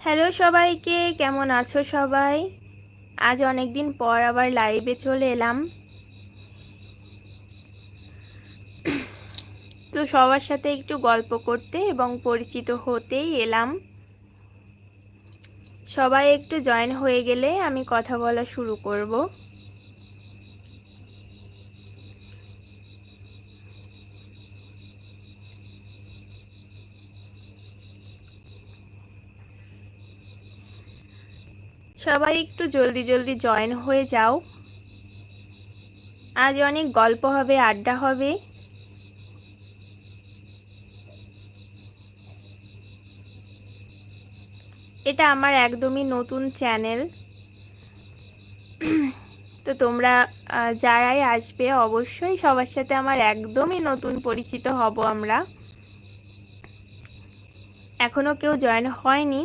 Hello সবাইকে, কেমন আছো সবাই? আজ অনেক দিন পর আবার লাইভে চলে এলাম। তো সবার সাথে একটু গল্প করতে এবং পরিচিত হতেই এলাম। সবাই একটু জয়েন হয়ে গেলে আমি কথা বলা শুরু করব। সবাই একটু জলদি জলদি জয়েন হয়ে যাও। আজ অনেক গল্প হবে, আড্ডা হবে। এটা আমার একদমই নতুন চ্যানেল। তো তোমরা যারাই আসবে, অবশ্যই সবার সাথে আমার একদমই নতুন পরিচিত হব আমরা। এখনও কেউ জয়েন হয়নি।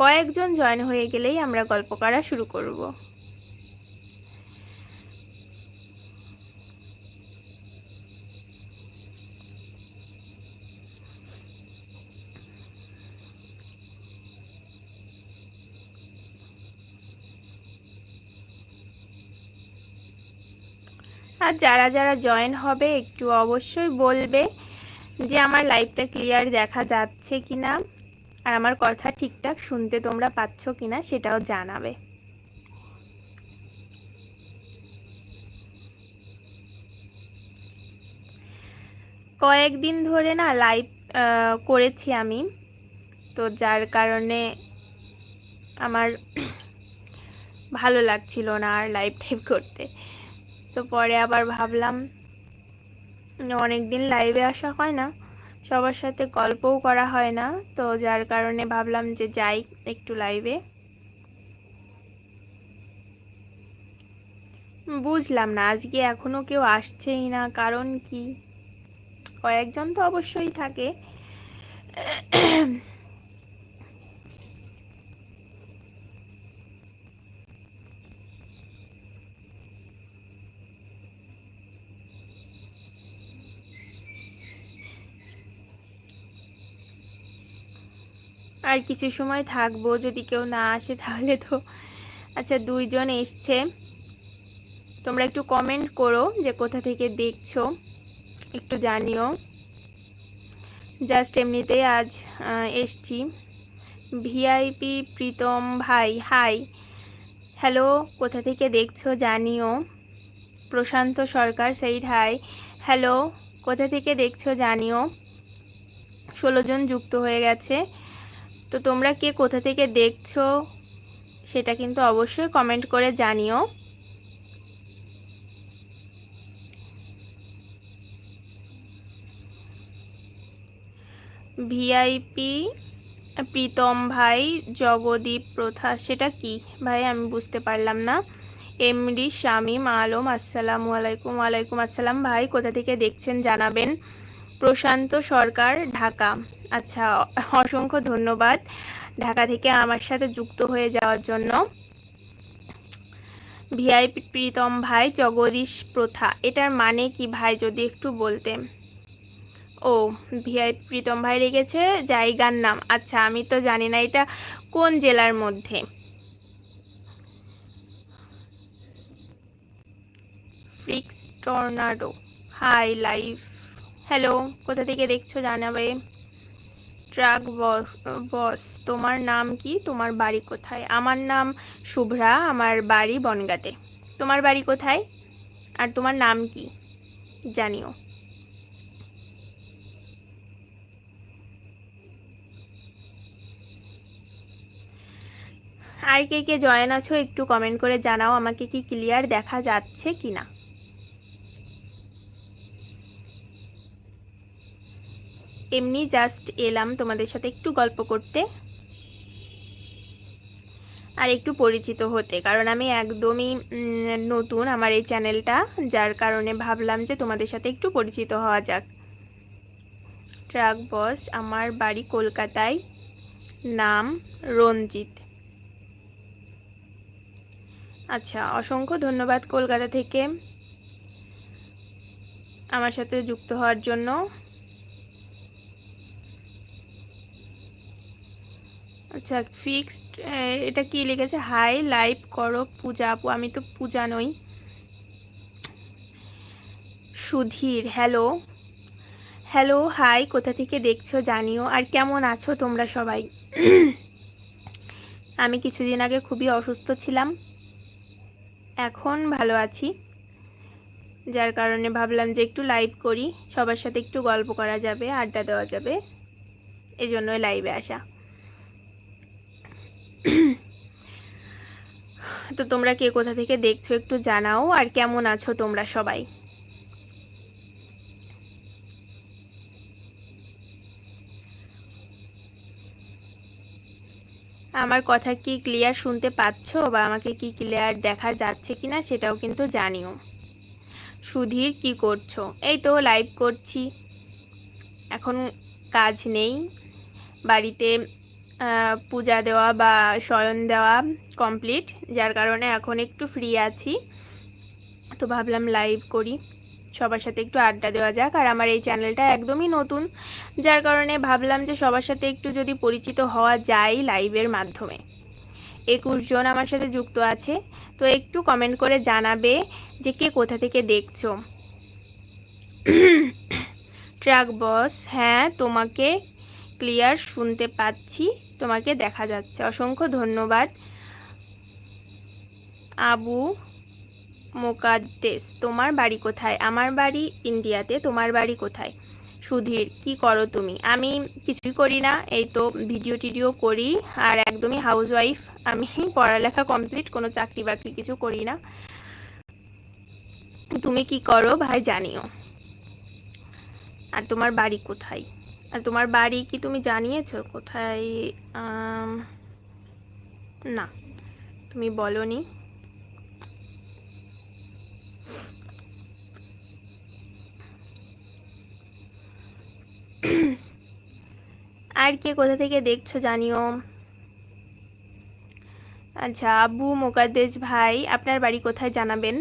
কয়েকজন জয়েন হয়ে গেলেই আমরা গল্প করা শুরু করব। আর যারা যারা জয়েন হবে, একটু অবশ্যই বলবে যে আমার লাইভটা ক্লিয়ার দেখা যাচ্ছে কি না আর আমার কথা ঠিকঠাক শুনতে তোমরা পাচ্ছ কি না সেটাও জানাবে। কয়েকদিন ধরে না লাইভ করেছি আমি। তো যার কারণে আমার ভালো লাগছিল না আর লাইভ টাইপ করতে। তো পরে আবার ভাবলাম অনেক দিন লাইভে আসা হয় না। সবার সাথে গল্পও করা হয় না, তো যার কারণে ভাবলাম যে যাই একটু লাইভে বুঝলাম না, আজকে এখনও কেউ আসছেই না, কারণ কি? কয়েকজন তো অবশ্যই থাকে। আর কিছু সময় থাকব, যদি কেউ না আসে তাহলে তো আচ্ছা দুইজন এসছে। তোমরা একটু কমেন্ট করো যে কোথা থেকে দেখছ, একটু জানিও। জাস্ট এমনিতেই আজ এসছি। ভিআইপি প্রীতম ভাই হাই হ্যালো কোথা থেকে দেখছ জানিও। Prashanta Sarkar said hi hello কোথা থেকে দেখছ জানিও। ষোলো জন যুক্ত হয়ে গেছে। তো তোমরা কে কোথা থেকে দেখছ সেটা কিন্তু অবশ্যই কমেন্ট করে জানিও। ভিআইপি প্রীতম ভাই, জগদীপ প্রথা, সেটা কি? ভাই, আমি বুঝতে পারলাম না। এমডি শামীম আলম, আসসালামু আলাইকুম। ওয়ালাইকুম আসসালাম। ভাই, কোথা থেকে দেখছেন জানাবেন। প্রশান্ত সরকার, ঢাকা। আচ্ছা অসংখ্য ধন্যবাদ ঢাকা থেকে আমার সাথে যুক্ত হয়ে যাওয়ার জন্য। ভিআইপি প্রীতম ভাই, জগদীশ প্রথা, এটার মানে কি ভাই যদি একটু বলতে ও, ভিআইপি প্রীতম ভাই লিখেছে জায়গার নাম। আচ্ছা আমি তো জানি না এটা কোন জেলার মধ্যে। Freaks tornado, hi live hello, কোথা থেকে দেখছ জানাবে? ট্রাক বস বস, তোমার নাম কি? তোমার বাড়ি কোথায়? আমার নাম শুভ্রা, আমার বাড়ি বনগাতে। তোমার বাড়ি কোথায়? আর তোমার নাম কি? জানিও। আর কে কে জয়েন আছো একটু কমেন্ট করে জানাও, আমাকে কি ক্লিয়ার দেখা যাচ্ছে কি না এমনি জাস্ট এলাম তোমাদের সাথে একটু গল্প করতে। আর একটু পরিচিত হতে, কারণ আমি একদমই নতুন আমার এই চ্যানেলটা, যার কারণে ভাবলাম যে তোমাদের সাথে একটু পরিচিত হওয়া যাক। ট্রাক বস, আমার বাড়ি কলকাতায়, নাম রঞ্জিত। আচ্ছা অসংখ্য ধন্যবাদ কলকাতা থেকে আমার সাথে যুক্ত হওয়ার জন্য। আচ্ছা ফিক্সড এটা কি লিখেছে? হাই লাইভ করো, পূজা আপু। আমি তো পূজা নই। সুধীর, হ্যালো। হ্যালো, হাই, কোথা থেকে দেখছ জানিও। আর কেমন আছো তোমরা সবাই? আমি কিছুদিন আগে খুবই অসুস্থ ছিলাম। এখন ভালো আছি। যার কারণে ভাবলাম যে একটু লাইভ করি। সবার সাথে একটু গল্প করা যাবে, আড্ডা দেওয়া যাবে। এই জন্যই লাইভে আসা। তো তোমরা কে কোথা থেকে দেখছ একটু জানাও, আর কেমন আছো তোমরা সবাই? আমার কথা কি ক্লিয়ার শুনতে পাচ্ছ বা আমাকে কি ক্লিয়ার দেখা যাচ্ছে কিনা সেটাও কিন্তু জানিও। সুধীর, কি করছ? এই তো লাইভ করছি। এখন কাজ নেই। বাড়িতে পূজা দেওয়া বা শয়ন দেওয়া কমপ্লিট যার কারণে এখন একটু ফ্রি আছি। তো ভাবলাম লাইভ করি। সবার সাথে একটু আড্ডা দেওয়া যাক। আর আমার এই চ্যানেলটা একদমই নতুন, যার কারণে ভাবলাম যে সবার সাথে একটু যদি পরিচিত হওয়া যায় লাইভের মাধ্যমে। একুশ জন আমার সাথে যুক্ত আছে, তো একটু কমেন্ট করে জানাবে যে কে কোথা থেকে দেখছ। ট্রাক বস হ্যাঁ তোমাকে ক্লিয়ার শুনতে পাচ্ছি। তোমাকে দেখা যাচ্ছে। অসংখ্য ধন্যবাদ। আবু মোকাদ্দেস, তোমার বাড়ি কোথায়? আমার বাড়ি ইন্ডিয়াতে, তোমার বাড়ি কোথায়? সুধীর, কি করো তুমি? আমি কিছুই করি না, এই তো ভিডিও টিডিও করি, আর একদমই হাউস ওয়াইফ আমি পড়ালেখা কমপ্লিট কোনো চাকরি বাকরি কিছু করি না। তুমি কি করো ভাই, জানিও। আর তোমার বাড়ি কোথায়? আর তোমার বাড়ি কি তুমি জানিয়েছো? কোথায় না, তুমি বলনি। আর কে কোথা থেকে দেখছ জানিও। আচ্ছা আবু মোকাদ্দেস ভাই, আপনার বাড়ি কোথায় জানাবেন?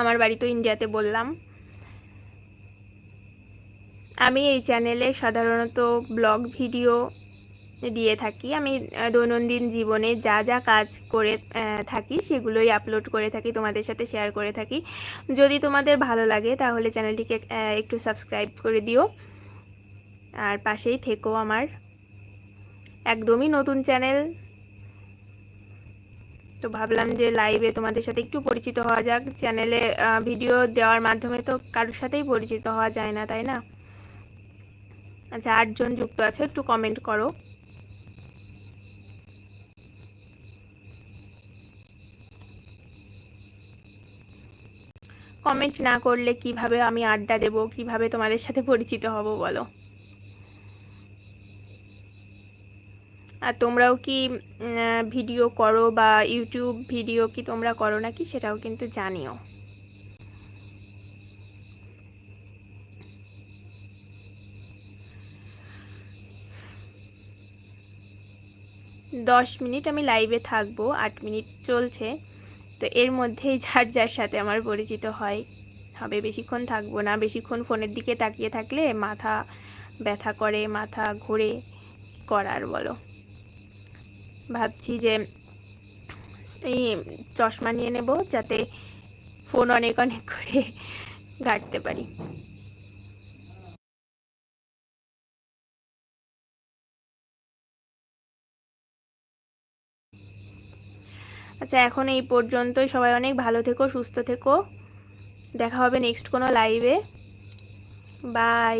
আমার বাড়ি তো ইন্ডিয়াতে বললাম। আমি এই চ্যানেলে সাধারণত ব্লগ ভিডিও দিয়ে থাকি। আমি দৈনন্দিন জীবনে যা যা কাজ করে থাকি সেগুলোই আপলোড করে থাকি, তোমাদের সাথে শেয়ার করে থাকি। যদি তোমাদের ভালো লাগে তাহলে চ্যানেলটিকে একটু সাবস্ক্রাইব করে দিও। আর পাশেই থেকো আমার একদমই নতুন চ্যানেল তো ভাবলাম যে লাইভে তোমাদের সাথে একটু পরিচিত হওয়া যাক। চ্যানেলে ভিডিও দেওয়ার মাধ্যমে তো কারোর সাথেই পরিচিত হওয়া যায় না, তাই না? আচ্ছা আটজন যুক্ত আছে, একটু কমেন্ট করো। কমেন্ট না করলে কীভাবে আমি আড্ডা দেব, কীভাবে তোমাদের সাথে পরিচিত হব, বলো। আর তোমরাও কি ভিডিও করো বা ইউটিউব ভিডিও কি তোমরা করো নাকি, সেটাও কিন্তু জানিও। দশ মিনিট আমি লাইভে থাকব, আট মিনিট চলছে। তো এর মধ্যেই যার যার সাথে আমার পরিচিত হয়। হবে বেশিক্ষণ থাকব না, বেশিক্ষণ ফোনের দিকে তাকিয়ে থাকলে মাথা ব্যথা করে, মাথা ঘুরে। করার বলো? ভাবছি যে এই চশমা নিয়ে নেব যাতে ফোন অনেক অনেক করে ঘাটতে পারি। আচ্ছা এখন এই পর্যন্তই। সবাই অনেক ভালো থেকো, সুস্থ থেকো। দেখা হবে নেক্সট কোনো লাইভে বাই